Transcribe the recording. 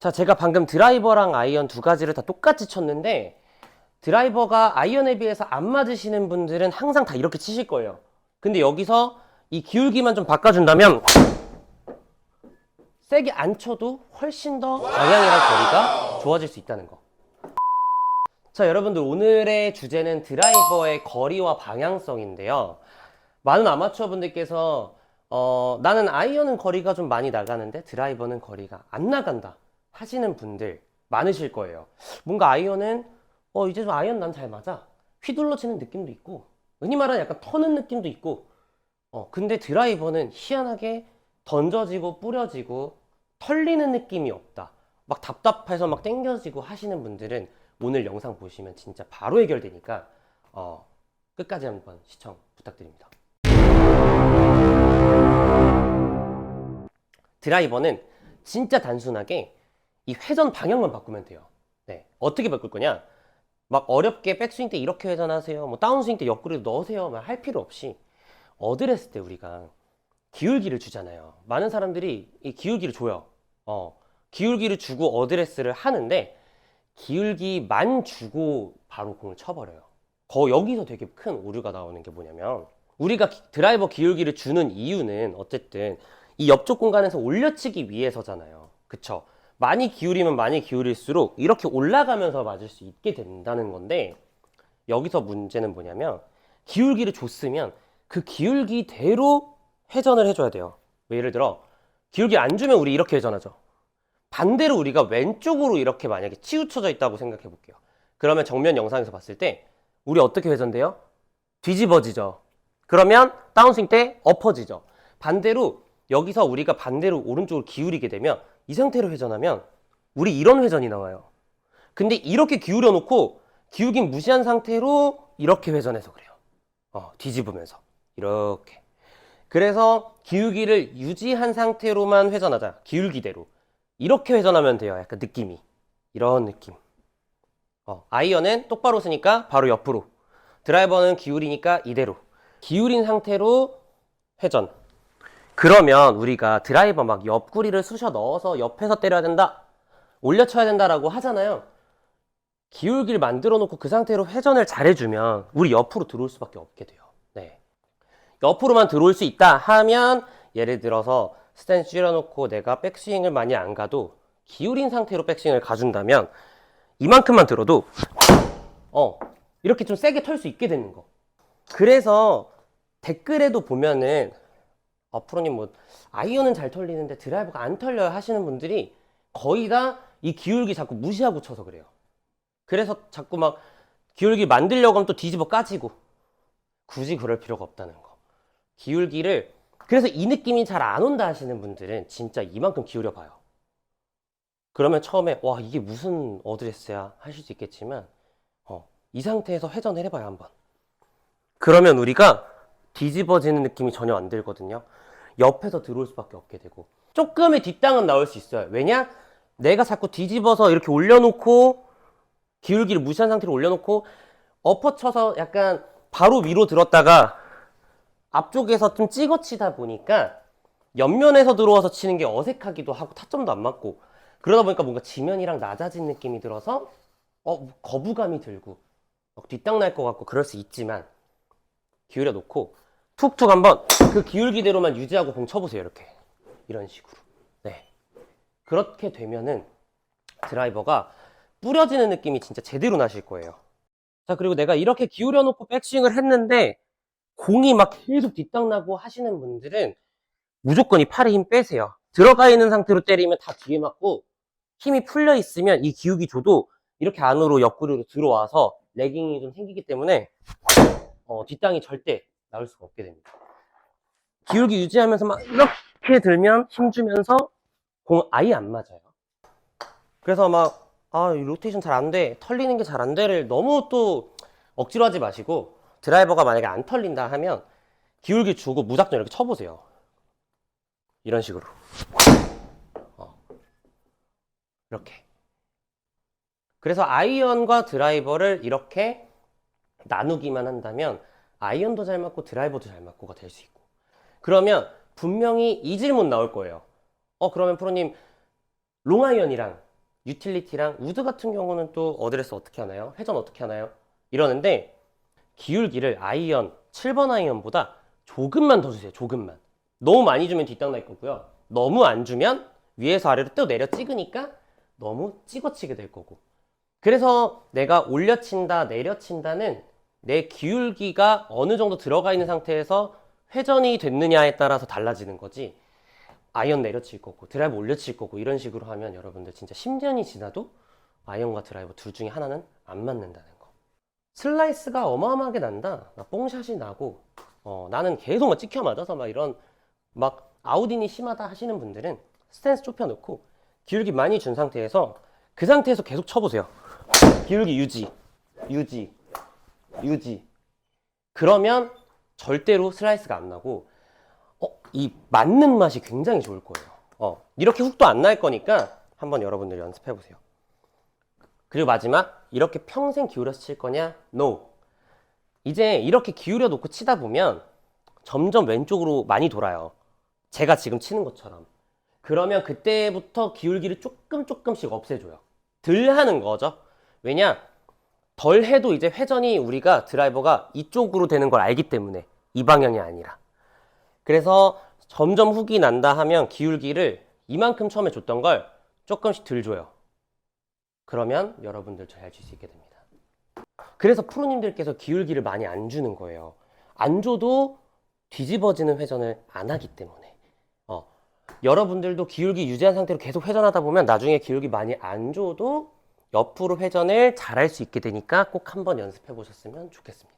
자, 제가 방금 드라이버랑 아이언 두 가지를 다 똑같이 쳤는데 드라이버가 아이언에 비해서 안 맞으시는 분들은 항상 다 이렇게 치실 거예요. 근데 여기서 이 기울기만 좀 바꿔준다면 세게 안 쳐도 훨씬 더 방향이랑 거리가 좋아질 수 있다는 거. 자, 여러분들 오늘의 주제는 드라이버의 거리와 방향성인데요. 많은 아마추어 분들께서 어, 나는 아이언은 거리가 좀 많이 나가는데 드라이버는 거리가 안 나간다 하시는 분들 많으실 거예요. 뭔가 아이언은 어, 이제 좀 아이언 난 잘 맞아. 휘둘러 치는 느낌도 있고 흔히 말하는 약간 터는 느낌도 있고 어, 근데 드라이버는 희한하게 던져지고 뿌려지고 털리는 느낌이 없다. 막 답답해서 막 땡겨지고 하시는 분들은 오늘 영상 보시면 진짜 바로 해결되니까 어, 끝까지 한번 시청 부탁드립니다. 드라이버는 진짜 단순하게 이 회전 방향만 바꾸면 돼요. 네. 어떻게 바꿀 거냐? 막 어렵게 백스윙 때 이렇게 회전하세요. 뭐 다운스윙 때 옆구리로 넣으세요. 막 할 필요 없이 어드레스 때 우리가 기울기를 주잖아요. 많은 사람들이 이 기울기를 줘요. 어, 기울기를 주고 어드레스를 하는데 기울기만 주고 바로 공을 쳐버려요. 거 여기서 되게 큰 오류가 나오는 게 뭐냐면 우리가 기- 드라이버 기울기를 주는 이유는 어쨌든 이 옆쪽 공간에서 올려치기 위해서잖아요. 그쵸? 많이 기울이면 많이 기울일수록 이렇게 올라가면서 맞을 수 있게 된다는 건데 여기서 문제는 뭐냐면 기울기를 줬으면 그 기울기대로 회전을 해줘야 돼요. 뭐 예를 들어 기울기 안 주면 우리 이렇게 회전하죠. 반대로 우리가 왼쪽으로 이렇게 만약에 치우쳐져 있다고 생각해 볼게요. 그러면 정면 영상에서 봤을 때 우리 어떻게 회전돼요? 뒤집어지죠. 그러면 다운스윙 때 엎어지죠. 반대로 여기서 우리가 반대로 오른쪽으로 기울이게 되면 이 상태로 회전하면 우리 이런 회전이 나와요. 근데 이렇게 기울여 놓고 기울긴 무시한 상태로 이렇게 회전해서 그래요. 어, 뒤집으면서 이렇게. 그래서 기울기를 유지한 상태로만 회전하자. 기울기대로. 이렇게 회전하면 돼요. 약간 느낌이. 이런 느낌. 어, 아이언은 똑바로 쓰니까 바로 옆으로. 드라이버는 기울이니까 이대로. 기울인 상태로 회전. 그러면 우리가 드라이버 막 옆구리를 쑤셔 넣어서 옆에서 때려야 된다. 올려쳐야 된다라고 하잖아요. 기울기를 만들어 놓고 그 상태로 회전을 잘해주면 우리 옆으로 들어올 수밖에 없게 돼요. 네. 옆으로만 들어올 수 있다 하면 예를 들어서 스탠스 줄여놓고 내가 백스윙을 많이 안 가도 기울인 상태로 백스윙을 가준다면 이만큼만 들어도 어 이렇게 좀 세게 털 수 있게 되는 거. 그래서 댓글에도 보면은 어, 프로님 뭐 아이언은 잘 털리는데 드라이버가 안 털려요 하시는 분들이 거의 다 이 기울기 자꾸 무시하고 쳐서 그래요. 그래서 자꾸 막 기울기 만들려고 하면 또 뒤집어 까지고 굳이 그럴 필요가 없다는 거. 기울기를 그래서 이 느낌이 잘 안 온다 하시는 분들은 진짜 이만큼 기울여 봐요. 그러면 처음에 와 이게 무슨 어드레스야 하실 수 있겠지만 어, 이 상태에서 회전을 해봐요 한번. 그러면 우리가 뒤집어지는 느낌이 전혀 안 들거든요. 옆에서 들어올 수밖에 없게 되고 조금의 뒷땅은 나올 수 있어요. 왜냐? 내가 자꾸 뒤집어서 이렇게 올려놓고 기울기를 무시한 상태로 올려놓고 엎어쳐서 약간 바로 위로 들었다가 앞쪽에서 좀 찍어치다 보니까 옆면에서 들어와서 치는 게 어색하기도 하고 타점도 안 맞고 그러다 보니까 뭔가 지면이랑 낮아진 느낌이 들어서 어 거부감이 들고 막 뒷땅 날 것 같고 그럴 수 있지만 기울여 놓고 툭툭 한번 그 기울기대로만 유지하고 공 쳐보세요 이렇게. 이런 식으로. 네. 그렇게 되면은 드라이버가 뿌려지는 느낌이 진짜 제대로 나실 거예요. 자 그리고 내가 이렇게 기울여 놓고 백스윙을 했는데 공이 막 계속 뒷땅 나고 하시는 분들은 무조건 이 팔에 힘 빼세요. 들어가 있는 상태로 때리면 다 뒤에 맞고 힘이 풀려 있으면 이 기울기 줘도 이렇게 안으로 옆구리로 들어와서 레깅이 좀 생기기 때문에 어, 뒷땅이 절대 나올 수가 없게 됩니다. 기울기 유지하면서 막 이렇게 들면 힘주면서 공 아예 안 맞아요. 그래서 막, 아, 이 로테이션 잘 안 돼. 털리는 게 잘 안 돼를 너무 또 억지로 하지 마시고 드라이버가 만약에 안 털린다 하면 기울기 주고 무작정 이렇게 쳐보세요. 이런 식으로. 어. 이렇게. 그래서 아이언과 드라이버를 이렇게 나누기만 한다면 아이언도 잘 맞고 드라이버도 잘 맞고가 될 수 있고 그러면 분명히 이 질문 나올 거예요 어 그러면 프로님 롱아이언이랑 유틸리티랑 우드 같은 경우는 또 어드레스 어떻게 하나요? 회전 어떻게 하나요? 이러는데 기울기를 아이언 7번 아이언보다 조금만 더 주세요. 조금만. 너무 많이 주면 뒷땅 날 거고요. 너무 안 주면 위에서 아래로 또 내려 찍으니까 너무 찍어치게 될 거고. 그래서 내가 올려친다, 내려친다는 내 기울기가 어느 정도 들어가 있는 상태에서 회전이 됐느냐에 따라서 달라지는 거지. 아이언 내려칠 거고 드라이브 올려칠 거고 이런 식으로 하면 여러분들 진짜 10년이 지나도 아이언과 드라이버 둘 중에 하나는 안 맞는다는 거. 슬라이스가 어마어마하게 난다. 막 뽕샷이 나고 어, 나는 계속 막 찍혀 맞아서 막 이런 막 아우딘이 심하다 하시는 분들은 스탠스 좁혀놓고 기울기 많이 준 상태에서 그 상태에서 계속 쳐보세요. 기울기 유지, 유지, 유지. 그러면 절대로 슬라이스가 안 나고 어, 이 맞는 맛이 굉장히 좋을 거예요. 어, 이렇게 훅도 안 날 거니까 한번 여러분들 연습해 보세요. 그리고 마지막 이렇게 평생 기울여서 칠 거냐? No. 이제 이렇게 기울여 놓고 치다 보면 점점 왼쪽으로 많이 돌아요. 제가 지금 치는 것처럼. 그러면 그때부터 기울기를 조금 조금씩 없애줘요. 덜 하는 거죠. 왜냐? 덜 해도 이제 회전이 우리가 드라이버가 이쪽으로 되는 걸 알기 때문에 이 방향이 아니라. 그래서 점점 훅이 난다 하면 기울기를 이만큼 처음에 줬던 걸 조금씩 덜 줘요. 그러면 여러분들 잘칠수 있게 됩니다. 그래서 프로님들께서 기울기를 많이 안 주는 거예요. 안 줘도 뒤집어지는 회전을 안 하기 때문에. 어, 여러분들도 기울기 유지한 상태로 계속 회전하다 보면 나중에 기울기 많이 안 줘도 옆으로 회전을 잘할 수 있게 되니까 꼭 한번 연습해 보셨으면 좋겠습니다.